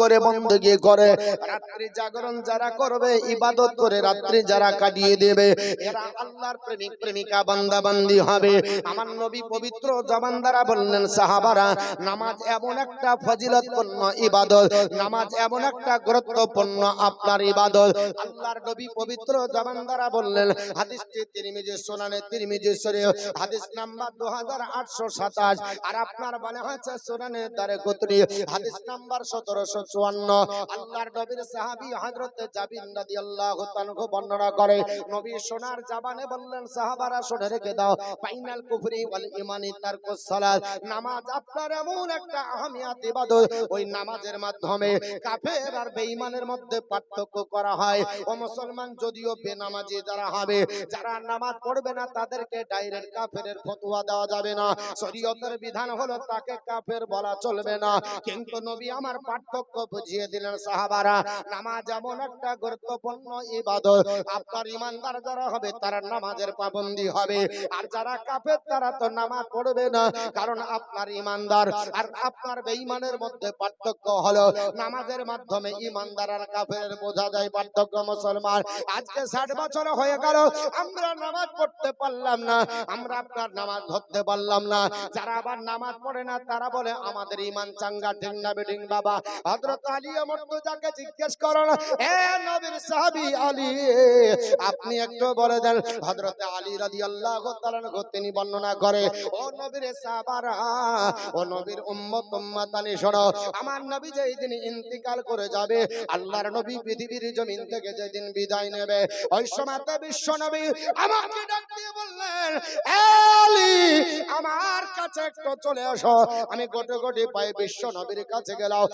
করে বন্দগি করে। রাত্রি জাগরণ যারা করবে, ইবাদত করে রাত্রি যারা কাটিয়ে দেবে, এরা আল্লাহর প্রেমিক, প্রেমিকা বান্দা বান্দি হবে। আমার নবী পবিত্র জবান দ্বারা বললেন, সাহাবারা, নামাজ এমন একটা ফজিলতপূর্ণ ইবাদত, নামাজ এমন একটা গুরুত্বপূর্ণ আপনার ইবাদত। আল্লাহর নবী পবিত্র জবান দ্বারা বললেন, হাদিসটি তিরমিজি সুনানে তিরমিজি শরীফ, হাদিস নাম্বার 2827 আর আপনার বলা হয়েছে সুনানে দারে কুতরি হাদিস নাম্বার 1754 আল্লাহর নবীর সাহাবী হযরত জাবির রাদিয়াল্লাহু তাআলা বর্ণনা করে, নবী সোনার জাবানে বললেন, সাহাবারা শুনে রেখে দাও ফাইনাল কুফরি ওয়াল ইমানি তারকুস সালাত। নামাজ আপনার এমন একটা আহমিয়াত ইবাদত, ওই নামাজের মাধ্যমে কাফের আর বেঈমানের মধ্যে পার্থক্য করা হয়। ও মুসলমান, যদিও বেনামাজি যারা হবে, যারা নামাজ পড়বে না, তাদেরকে ডাইরেক্ট কাফেরের ফতোয়া দেওয়া যাবে না। শরীয়তের বিধান হলো, তাকে কাফের বলা চলবে না। কিন্তু নবী আমার পার্থক্য বুঝিয়ে দিলেন সাহাবারা, নামাজ এমন একটা গুরুত্বপূর্ণ ইবাদত। আপনার ইমানদার যারা হবে, তারা নামাজের পাবন্দি হবে। আর যারা কাফের, তারা তো নামাজ পড়বে না, কারণ আপনার ইমানদার আর আপনার বেঈমানের মধ্যে পার্থক্য হলো, নামাজের মাধ্যমে ইমানদার আর কাফের বোঝা যায় পার্থক্য মুসলমান। আজকে ষাট বছর হয়ে গেল, আমরা নামাজ পড়তে পারলাম না, আমরা আপনার নামাজ ধরতে পারলাম না। যারা আবার নামাজ পড়ে না, তারা বলে, আমাদের ইমান চাঙ্গা ঠিক না বেঠিক বাবা। হযরত আলী মুর্তজাকে জিজ্ঞেস করুন এ নবীর সাহাবী আলী আপনি একটু বলে দেন। হযরত আলী রাদিয়াল্লাহু তাআলা তিনি বর্ণনা করে ও নবীর সাহাবারা ও নবীর উম্মত উম্মাতানি শোনো আমার নবী যেই দিন ইন্তিকাল করে যাবে আল্লাহর নবী পৃথিবীর জমিন থেকে যেদিন বিদায় নেবে ওই সময়তে বিশ্ব নবী আমাকে ডাক দিয়ে বললেন আলী আমার কাছে একটু চলে আসো। আমি গোটে গোটে পায়ে বিশ্ব নবীর কাছে গেলাম।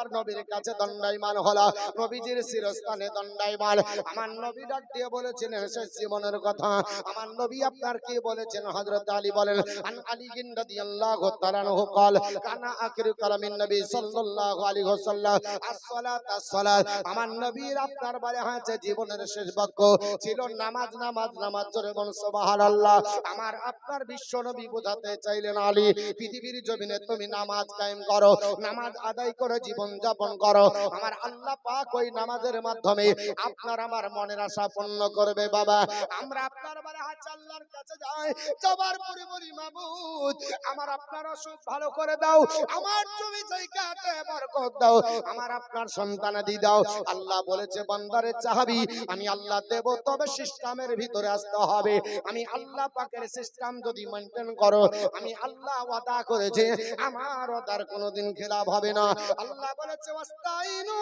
আল্লাহর নবীর কাছে দণ্ডায়মান হলো, নবীজির শিরস্থানে দণ্ডায়মান। আমার নবী ডাক দিয়ে বলেছেন শেষ জীবনের কথা, আমার নবী আপনার কি বলেছেন? হযরত আলী বলেন, আন আলী রাদিয়াল্লাহু তাআলা আনহু কল, কানা আখিরু কালামিন নবী সাল্লাল্লাহু আলাইহি ওয়াসাল্লাম, আসসালাত আসসালাত, আমার নবীর আপনার বারে হয়েছে জীবনের শেষ বাক্য, ছিল নামাজ নামাজ নামাজ, জোরে বল সুবহানাল্লাহ, আমার আপনার বিশ্ব নবী বোঝাতে চাইলেন আলী, পৃথিবীর জমিনে তুমি নামাজ কায়েম করো, নামাজ আদায় করে জীবন যাপন করো। আমার আল্লাহ পাক ওই নামাজের মাধ্যমে আপনার আমার মনের আশা পূর্ণ করবে, বাবা। আমরা আপনার বলে হাত আল্লাহর কাছে যাই। যাবার পরে বলি মাবুদ, আমার আপনার অসুখ ভালো করে দাও। আমার জমি জায়গাতে বরকত দাও। আমার আপনার সন্তানাদি দাও। আল্লাহ বলেছে, বান্দারে চাহাবি, আমি আল্লাহ দেব, তবে সিস্টেমের ভিতরে আসতে হবে। আমি আল্লাহ পাকের সিস্টেম যদি মেনটেন করো, আমি আল্লাহ ওয়াদা করেছে, আমার ওয়াদার কোনোদিন খেলাপ হবে না। আল্লাহ বলেছে, ওয়াস্তাইনু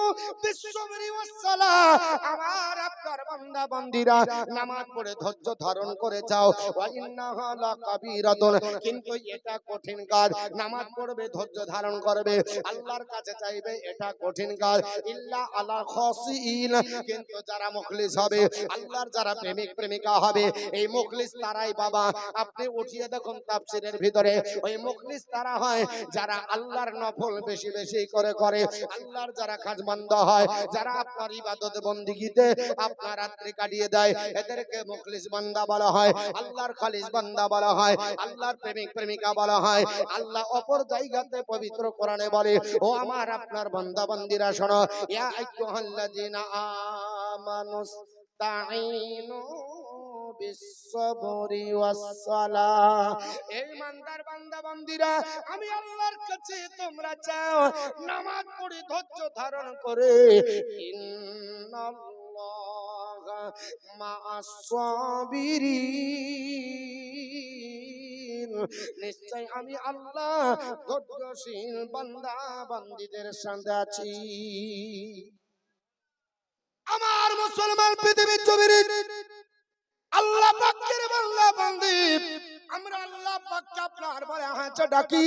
ওয়াসসালা। আমার আপনার বান্দা নামাজ পড়ে ধৈর্য ধারণ করে যাও। ওয়া ইন্নাহা লাকাবীরাতুন। কিন্তু এটা কঠিন কাজ। নামাজ পড়বে, ধৈর্য ধারণ করবে। আল্লাহর কাছে চাইবে, এটা কঠিন কাজ। ইল্লা আলা কিন্তু যারা হবে, আল্লাহর যারা প্রেমিক, প্রেমিকা হবে, এই মুখলিস তারাই বাবা। আপনি উঠিয়ে দেখুন তাফসীরের ভিতরে। ওই মুখলিস তারা হয় যারা আল্লাহর নফল বেশি বেশি করে করে। আল্লাহর যারা কাজ বন্ধ হয় যারা আপনার ইবাদত বন্দিগিতে আপনার রাত্রি কাটিয়ে দেয় এদেরকে মুখলিস বান্দা বলা হয় আল্লাহর খালিস বান্দা বলা হয় আল্লাহর প্রেমিক প্রেমিকা বলা হয় আল্লাহ অপর জায়গাতে পবিত্র কোরআনে বলে ও আমার আপনার বান্দা বান্দিরা শোনো ইয়া আইয়ুহাল্লাযিনা আমানুস তাঈনু বিসসবরি ওয়াসসালাহ এই ইমানদার বান্দা, বান্দিরা, আমি আল্লাহর কাছে তোমরা চাও নামাজ পড়ে ধৈর্য ধারণ করে। ইন্নাল্লাহা নিশ্চয় আমি আল্লাহ ধৈর্যশীল বান্দা, বান্দিদের সাথে আছি। আমার মুসলমান পৃথিবীর জমিনে আল্লাহ পাকের বান্দা বান্দি, আমরা আল্লাহ পাককে আপনার বলে হাঁচা ডাকি।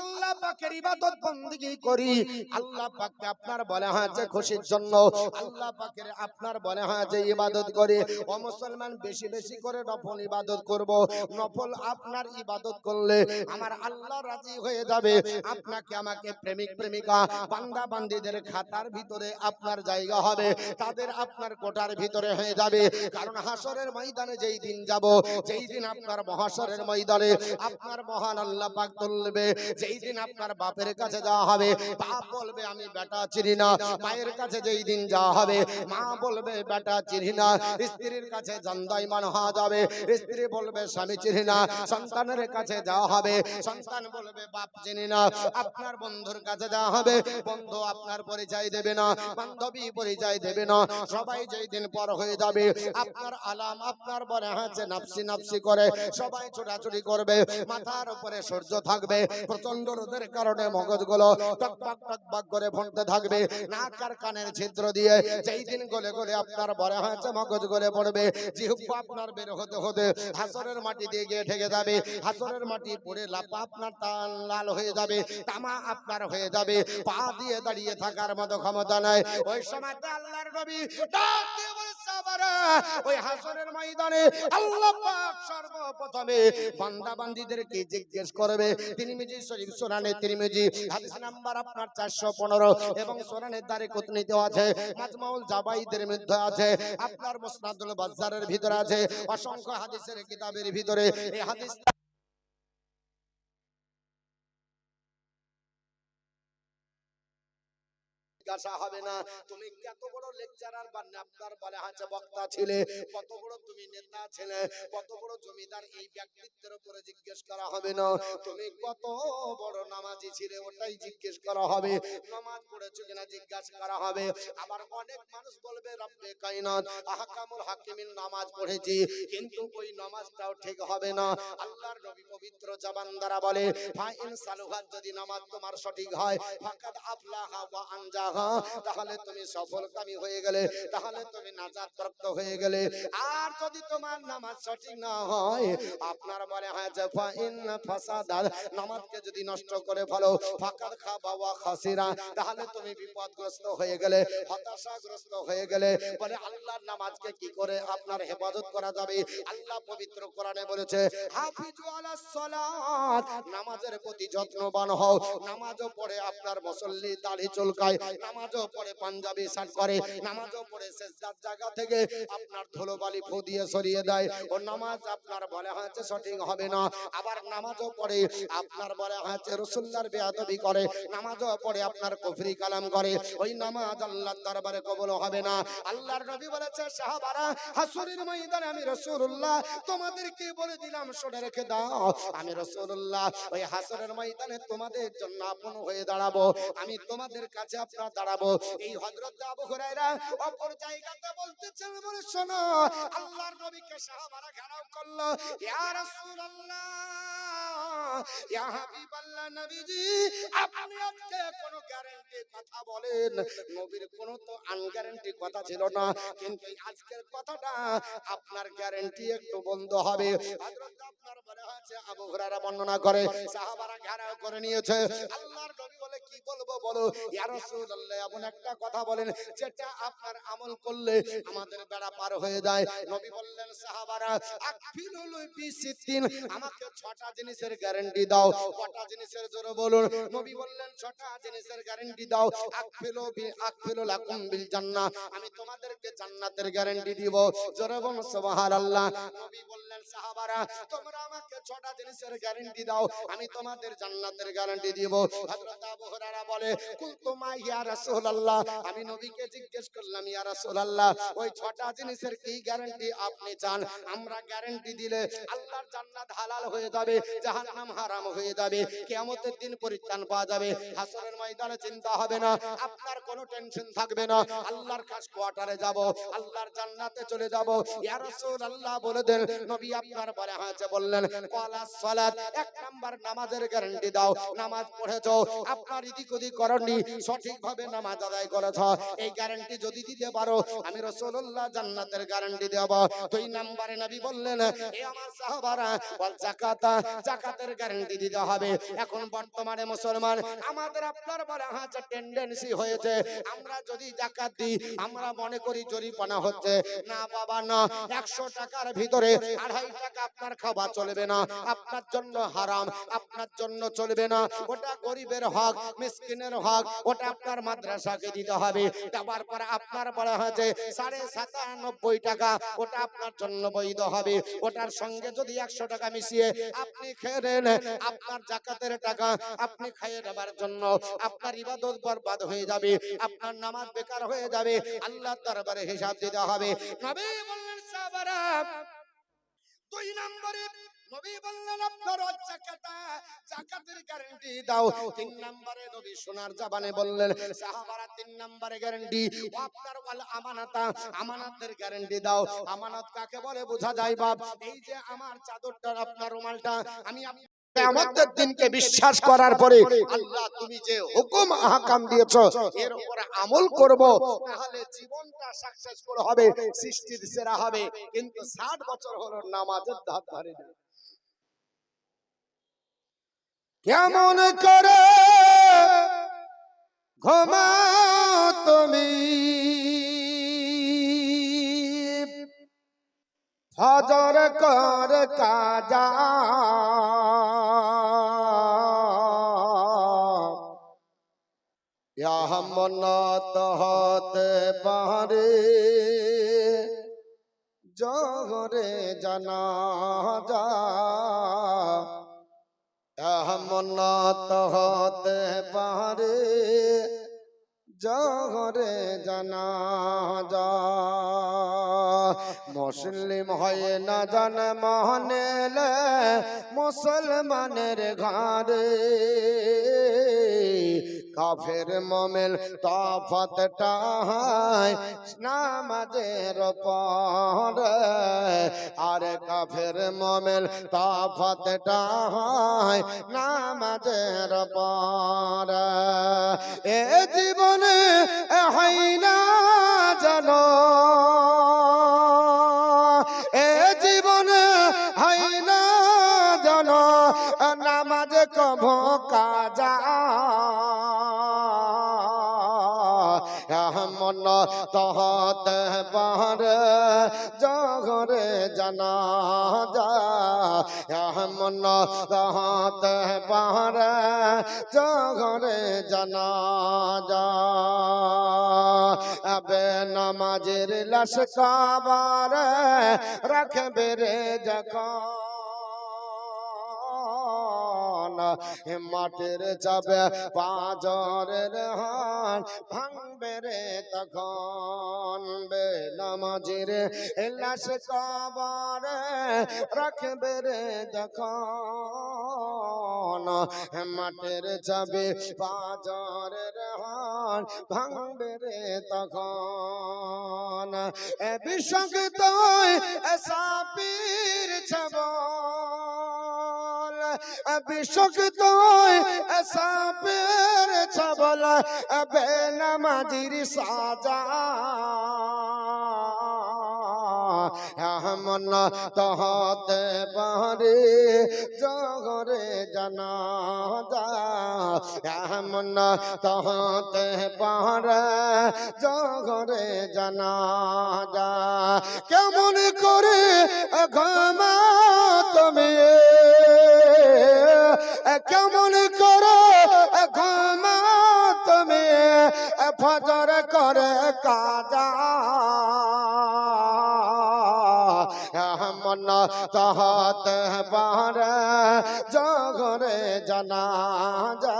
আল্লাহ পাকের ইবাদত বন্দিগি করি। আল্লাহ পাককে আপনার বলে হাঁচে খুশির জন্য। আল্লাহ পাকের আপনার বলে হাঁচে ইবাদত করে। ও মুসলমান, বেশি বেশি করে নফল ইবাদত করব। নফল আপনার ইবাদত করলে আমার আল্লাহ রাজি হয়ে যাবে। আপনাকে আমাকে প্রেমিক, প্রেমিকা, বান্দা বান্দিদের খাতার ভিতরে আপনার জায়গা হবে। তাদের আপনার কোটার ভিতরে হয়ে যাবে। কারণ হাসরের ময়দানে যেই দিন যাব, যেই দিন আপনার মহাশরের ময়দানে আপনার মহান আল্লাহ পাক তুলবে, যেই দিন আপনার বাপের কাছে যাওয়া হবে বাপ বলবে, আমি বেটা চিনি না। মায়ের কাছে যেই দিন যাওয়া হবে, মা বলবে, বেটা চিনি না। স্ত্রীর কাছে জান্দাইমান হওয়া যাবে, স্ত্রী বলবে, স্বামী চিনি না। সন্তানের কাছে যাওয়া হবে, সন্তান বলবে, বাপ চিনি না। আপনার বন্ধুর কাছে যাওয়া হবে, বন্ধু আপনার পরিচয় দেবে না, বান্ধবী পরিচয় দেবে না, সবাই যেই দিন পর হয়ে যাবে, আপনার আলাম আপনার বলে হাঁচে নাপসি নাপসি করে সবাই ছোটাছুটি করবে মাথার উপরে সূর্য থাকবে প্রচণ্ড রোদের কারণে মগজগুলো টকবাক টকবাক করে ফোনতে থাকবে নাক আর কানের ছিদ্র দিয়ে যেই দিন গলে গলে আপনার বলে হাঁচে মগজ গলে পড়বে জিহুব্বা আপনার বের হতে হতে হাসরের মাটি দিয়ে গিয়ে ঠেকে যাবে হাসরের মাটি পড়ে লাপা আপনার টান লাল হয়ে যাবে তামা আপনার হয়ে যাবে পা দিয়ে দাঁড়িয়ে থাকার মতো ক্ষমতা নাই ওই সময় আল্লাহর নবী ডাক দিয়ে বলে, "সাহাবারা, ওই হাসরের ময়দানে আল্লাহ পাক সর্বপ্রথমে বান্দা বান্দীদেরকে জিজ্ঞেস করবে। তিরমিজি শরীফ সুনানে তিরমিজি হাদিস নাম্বার আপনার 415 এবং আছে জাবাইদের মধ্যে আছে আপনার মুসনাদুল বাজ্জারের ভিতরে আছে অসংখ্য হাদিসের কিতাবের ভিতরে। হাদিস জিজ্ঞাসা হবে না। তুমি কত বড় লেকচারার বা আপনার বলে আছে বক্তা ছিলে, কত বড় তুমি নেতা ছিলে, কত বড় জমিদার, এই ব্যক্তিত্বের উপরে জিজ্ঞেস করা হবে না। তুমি কত বড় নামাজি ছিলে, ওটাই জিজ্ঞেস করা হবে। নামাজ পড়েছো কিনা জিজ্ঞাসা করা হবে। আবার অনেক মানুষ বলবে, রব্বে কায়নাত, আহকামুল হাকিমিন নামাজ পড়েছি, কিন্তু ওই নামাজটাও ঠিক হবে না। আল্লাহর নবী পবিত্র জবান দ্বারা বলে ফাইন সালুহাত, যদি নামাজ তোমার সঠিক হয়, ফাকাদ আফলাহা ওয়া আনজাহা। তাহলে তুমি সফলকামী হয়ে গেলে, তাহলে তুমি নাজাত প্রাপ্ত হয়ে গেলে। আর যদি তোমার নামাজ সঠিক না হয়, আপনার বলে হয় নামাজকে যদি নষ্ট করে ফেলো, ফাকাদ খাবা ওয়া খাসিরা, তাহলে তুমি বিপদগ্রস্ত হয়ে গেলে, হতাশাগ্রস্ত হয়ে গেলে। বলে, আল্লাহর নামাজকে কি করে আপনার হেফাজত করা যাবে? আল্লাহ পবিত্র কোরআনে বলেছে নামাজের প্রতি যত্নবান হও। নামাজও পড়ে আপনার মুসল্লি দাড়ি চুলকায় নামাজও পড়ে, পাঞ্জাবি শার্ট করে নামাজও পড়ে সেজদার জায়গা থেকে আপনার ধুলোবালি ফু দিয়ে সরিয়ে দেয়। ও নামাজ আপনার বলে হয়েছে সঠিক হবে না। আবার নামাজও পড়ে, আপনার বলে হয়েছে রসুল্লার বেয়াদবি করে। নামাজও পড়ে, আপনার কুফরি কালাম করে। ওই নামাজ আল্লাহর দরবারে কবল হবে না। আল্লাহর নবী বলেছে, সাহাবারা, হাসুরের ময়দানে আমি রাসূলুল্লাহ তোমাদেরকে বলে দিলাম? শুনে রেখে দাও। আমি রাসূলুল্লাহ ওই হাসরের ময়দানে তোমাদের জন্য আপন হয়ে দাঁড়াবো। আমি তোমাদের কাছে আপনার দাঁড়াবো। এই হযরত আবু হুরায়রা অপর জায়গাতে বলতেছেন বলে শোনো, আল্লাহর নবীকে সাহাবারা ঘেরাও করল। ইয়া রাসূলুল্লাহ নবীর কোনো তো আনগ্যারান্টি কথা ছিল না, কিন্তু আজকের কথাটা আপনার গ্যারান্টি একটু বন্ধ হবে। হযরত বর্ণনা করে, সাহাবারা ঘেরাও করে নিয়েছে। আল্লাহর নবী বলে, কি বলব বলো? এমন একটা কথা বলেন, যেটা আপনার আমল করলে আমাদের বেড়া পার হয়ে যায়। নবী বললেন, সাহাবারা আকফিলুল আমাকে ছটা জিনিসের গ্যারান্টি দাও। কটা জিনিসের জোরে বলুন। নবী বললেন, ছটা জিনিসের গ্যারান্টি দাও। আকফিলু বি আকফিলু লাকুম বিল জান্নাহ। আমি তোমাদেরকে জান্নাতের গ্যারান্টি দিব। জোরে বলুন, সুবহানাল্লাহ। নবী বললেন, সাহাবারা, তোমরা আমাকে ছটা জিনিসের গ্যারান্টি দাও। আমি তোমাদের জান্নাতের গ্যারান্টি দিব। হযরত আবু হুরায়রা বলে, কুলতু মা ইয়া রাসূলুল্লাহ। আমি নবীকে জিজ্ঞেস করলাম, ইয়া রাসূলুল্লাহ, ওই ছটা জিনিসের কি গ্যারান্টি আপনি চান? আমরা গ্যারান্টি দিলে আল্লাহর জান্নাত হালাল হয়ে যাবে, জাহান্নাম হারাম হয়ে যাবে, কিয়ামতের দিন পরিত্রাণ পাওয়া যাবে। হাসরের ময়দানে চিন্তা হবে না, আপনার কোনো টেনশন থাকবে না। আল্লাহর কাছ কোয়ার্টারে যাব, আল্লাহর জান্নাতে চলে যাব। বলে দেন, নবী আপনার বলে বললেন, কলা এক নাম্বার নামাজের গ্যারান্টি দাও। নামাজ পড়েছো, আপনার ইদিক ওদিক সঠিকভাবে নামাজ আদায় করেছ। এই গ্যারান্টি যদি দিতে পারো, আমি রাসূলুল্লাহ জান্নাতের গ্যারান্টি দেব। দুই নাম্বারে নবী বললেন, এ আমার গ্যারান্টি দিতে হবে। এখন বর্তমানে মুসলমান, আমাদের আপনার বলে হাজার টেন্ডেন্সি হয়েছে। আমরা যদি জাকাত দিই, আমরা মনে করি জরিমানা হচ্ছে। না বাবা, না। একশো টাকার ভিতরে আড়াই টাকা আপনার খাওয়া চলবে না। আপনার জন্য হারাম, আপনার জন্য চলবে না। ওটা গরিবের হক, মিসকিনের হক, ওটা আপনার মাদ্রাসাকে দিতে হবে। দেওয়ার পরে আপনার বলা হয়েছে, সাড়ে সাতানব্বই টাকা, ওটা আপনার জন্য বৈধ হবে। ওটার সঙ্গে যদি একশো টাকা মিশিয়ে আপনি খেয়ে নেন আপনার জাকাতের টাকা আপনি খাইয়ে নেবার জন্য আপনার ইবাদত বরবাদ হয়ে যাবে, আপনার নামাজ বেকার হয়ে যাবে দরবারে হিসাব দিতে হবে। দুই নম্বরে নবী বললেন, আপনার জাকাতা জাকাতের গ্যারান্টি দাও। তিন নম্বরে নবী সোনার জবানে বললেন, সাহাবারা, তিন নম্বরে গ্যারান্টি আপনার ওয়াল আমানাতা গ্যারান্টি দাও। আমানত কাকে বলে? বোঝা যায়, বাপ। এই যে আমার চাদরটা আপনার রুমালটা, আমি কিয়ামতের দিনকে বিশ্বাস করার পরে আল্লাহ তুমি যে হুকুম আহকাম দিয়েছ এর উপর আমল করব তাহলে জীবনটা সাকসেসফুল হবে সৃষ্টির সেরা হবে কিন্তু 60 বছর হলো নামাজের ধার। ধারে কেমন করে হতে পারে জহরে জানা যা। মুসলিম হয়ে না জান মহনেলে মুসলমানের ঘরে কাফের মমেল তফাতটা হয়, নামাজের পর। আর কাফের মমেল তফাতটা হয়, নামাজের পর। এ জীবনে হয় না জানো তহত পার জগরে জানা যা মন তহত পার জগরে জানা যা আবে নামাজের লাশ কাবার রাখবে রে যখন মাটির যাবে পাজরের হান ভাঙবে রে তখন বে নামাজের লাশ কাবার রাখবে রে যখন হে মাটির যাবে পাজরের হান ভাঙবে রে তখন। এ বিষাক্ত সাপির ছবল বিষাক্ত সাপের ছবল বেনামাজির সাজা মন তহতে পারে জগরে জানা যা। মন তহতে পারে জগরে জানা যা। কেমন করে তুমি কেমন করো ঘুমা তুমি ফজর করে কাজা মন তহত পার জগরে জানা যা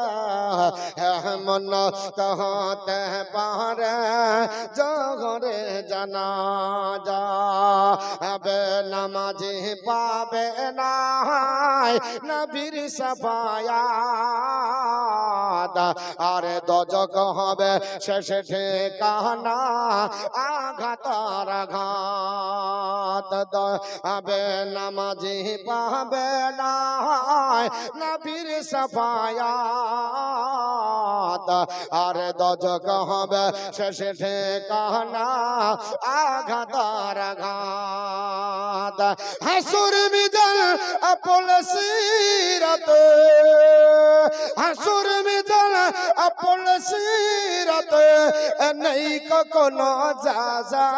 মন তহত পার জগরে জানা যা বে নামাজি পাবে না নবীর সফায়াত। আর দজক হবে শেষে ঠিকানা আঘাতার আঘাত। হবে নামাজি পাবে না নবীর সফায়াত। আর দজক হবে শেষে ঠিকানা আঘাতার আঘাত। হাসুর মিজান পুলসিরত হাসুর মিজান পুলসিরত নেই কোনো যা যা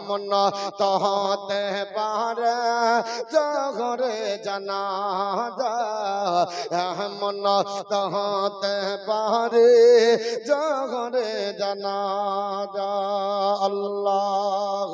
মন তহতে পারে জগরে জানা মন তহতে পারে জগরে জানা আল্লাহ